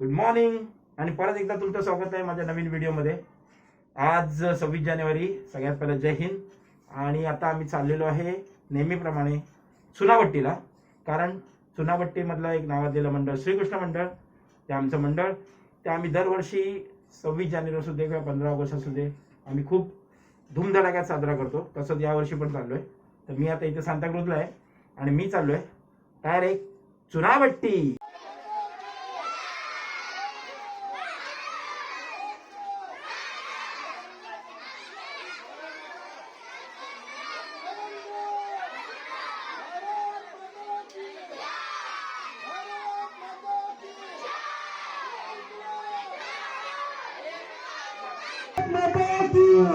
Good morning आणि परत एकदा तुमचं स्वागत आहे माझ्या नवीन व्हिडिओमध्ये. आज सव्वीस जानेवारी सगळ्यात पहिलं जय हिंद. आणि आता आम्ही चाललेलो आहे नेहमीप्रमाणे सुनावट्टीला कारण चुनावट्टीमधलं एक नावाजलेलं मंडळ श्रीकृष्ण मंडळ. ते आमचं मंडळ. ते आम्ही दरवर्षी सव्वीस जानेवारी असू दे किंवा पंधरा ऑगस्ट असू दे आम्ही खूप धूमधडाक्यात साजरा करतो. तसंच यावर्षी पण चाललो आहे तर मी आता इथे सांताक्रूजला आहे आणि मी चाललो आहे डायरेक्ट चुनावट्टी. तर आमचा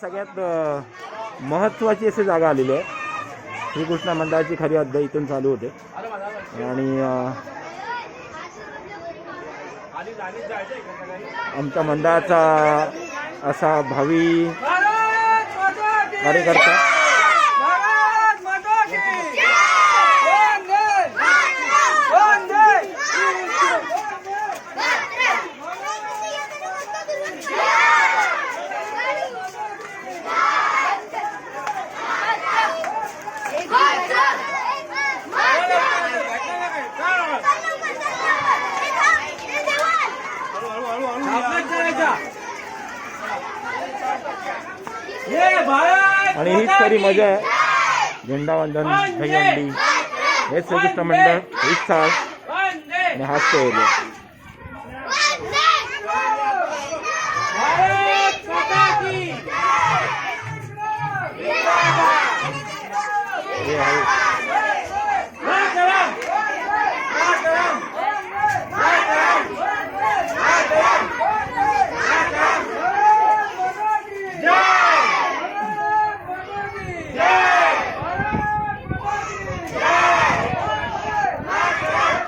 सगळ्यात महत्त्वाची अशी जागा आलेली आहे. श्रीकृष्ण मंडळाची खरी अध्याय इथून चालू होते. आणि आमच्या मंडळाचा असा भावी कार्यकर्ता आणि हीच खरी मजा आहे झेंडावंदन दहीहंडी हेच श्रीकृष्ण मंडळ हीच चाळ वंदे आणि हाच तो एरिया भारत माता की हे आहे मातरम मातरम मातरम आणि आलेलं आहे श्रीकृष्ण मंडळ त्याचं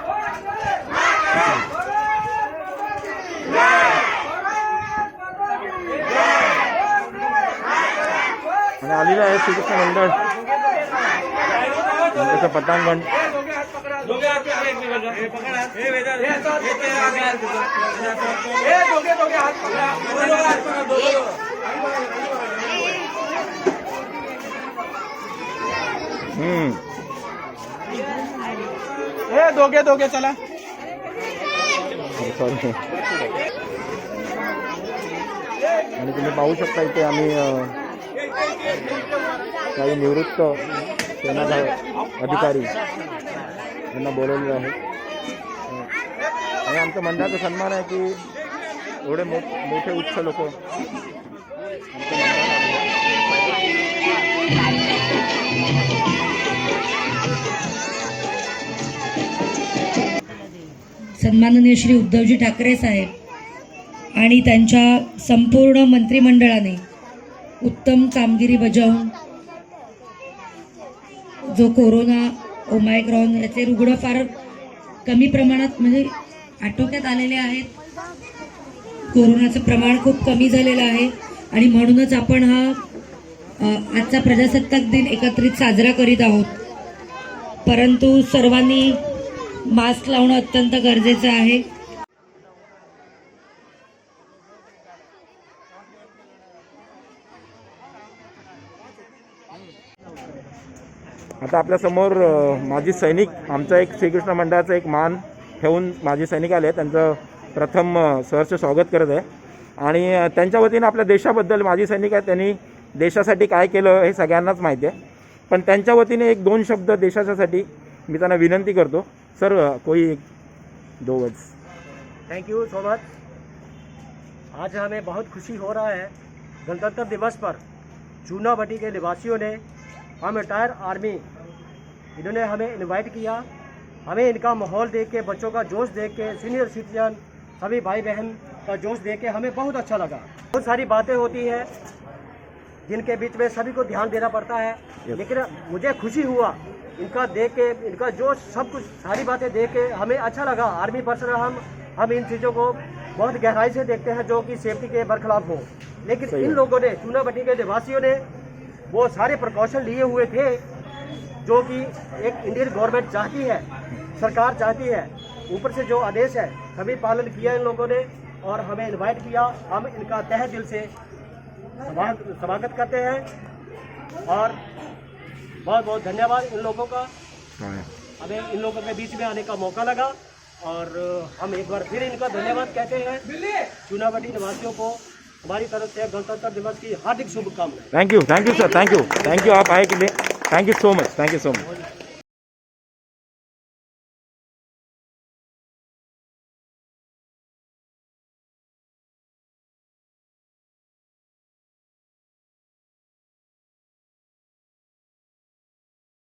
पटांगण दोघे हात पकडा एकमेकांना. हे पकड हात. हे वेदांत. हे तेरा आगे हात पकडा. हे दोघे दोघे हात पकडा. दोघे दोघे हात पकडा. दोघे दोघे. हम्म हे दोघे दोघे चला सॉरी आणि तुम्ही पाहू शकता इथे आम्ही काही निवृत्त सेना अधिकारी यांना बोलवलेलं आहे. आणि आमच्या मंडळाचा सन्मान आहे की एवढे मो मोठे उच्च लोक सन्माननीय श्री उद्धवजी ठाकरे साहेब आणि त्यांच्या संपूर्ण मंत्रिमंडळाने उत्तम कामगिरी बजावून जो कोरोना ओमायक्रॉन याचे रुग्ण फार कमी प्रमाणात म्हणजे आटोक्यात आलेले आहेत. कोरोनाचं प्रमाण खूप कमी झालेलं आहे. आणि म्हणूनच आपण हा आजचा प्रजासत्ताक दिन एकत्रित साजरा करीत आहोत. परंतु सर्वांनी मास्क लावणं अत्यंत गरजेचं आहे. आता आपल्यासमोर माजी सैनिक आमचा एक श्रीकृष्ण मंडळाचा एक मान ठेवून माजी सैनिक आले. त्यांचं प्रथम सहर्ष स्वागत करत आहे. आणि त्यांच्या वतीनं आपल्या देशाबद्दल माजी सैनिक आहेत त्यांनी देशासाठी काय केलं हे सगळ्यांनाच माहिती आहे. पण त्यांच्या वतीने एक दोन शब्द देशाच्यासाठी मी त्यांना विनंती करतो. सर कोई एक दो words thank you so much आज हमें बहुत खुशी हो रहा है गणतंत्र दिवस पर चूनाभट्टी के निवासियों ने हम रिटायर आर्मी इन्होंने हमें इनवाइट किया। हमें इनका माहौल देख के बच्चों का जोश देख के सीनियर सिटीजन सभी भाई बहन का जोश देख के हमें बहुत अच्छा लगा। बहुत सारी बातें होती हैं जिनके बीच में सभी को ध्यान देना पड़ता है। लेकिन मुझे खुशी हुआ इनका देख के इनका जोश सब कुछ सारी बातें देख के हमें अच्छा लगा। आर्मी पर्सन हम हम इन चीज़ों को बहुत गहराई से देखते हैं जो कि सेफ्टी के बरखिलाफ हो। लेकिन इन लोगों ने चूनाभट्टी के निवासियों ने वो सारे प्रिकॉशन लिए हुए थे जो कि एक इंडियन गवर्नमेंट चाहती है सरकार चाहती है ऊपर से जो आदेश है सभी पालन किया इन लोगों ने और हमें इनवाइट किया। हम इनका तह दिल से स्वागत स्वागत करते हैं और बहुत बहुत धन्यवाद इन लोगों का। हमें इन लोगों के बीच में आने का मौका लगा और हम एक बार फिर इनका धन्यवाद कहते हैं। चुनावटी निवासियों को हमारी तरफ से गणतंत्र दिवस की हार्दिक शुभकामनाएं। Thank you sir thank you thank you आप आए के लिए। Thank you so much thank you so much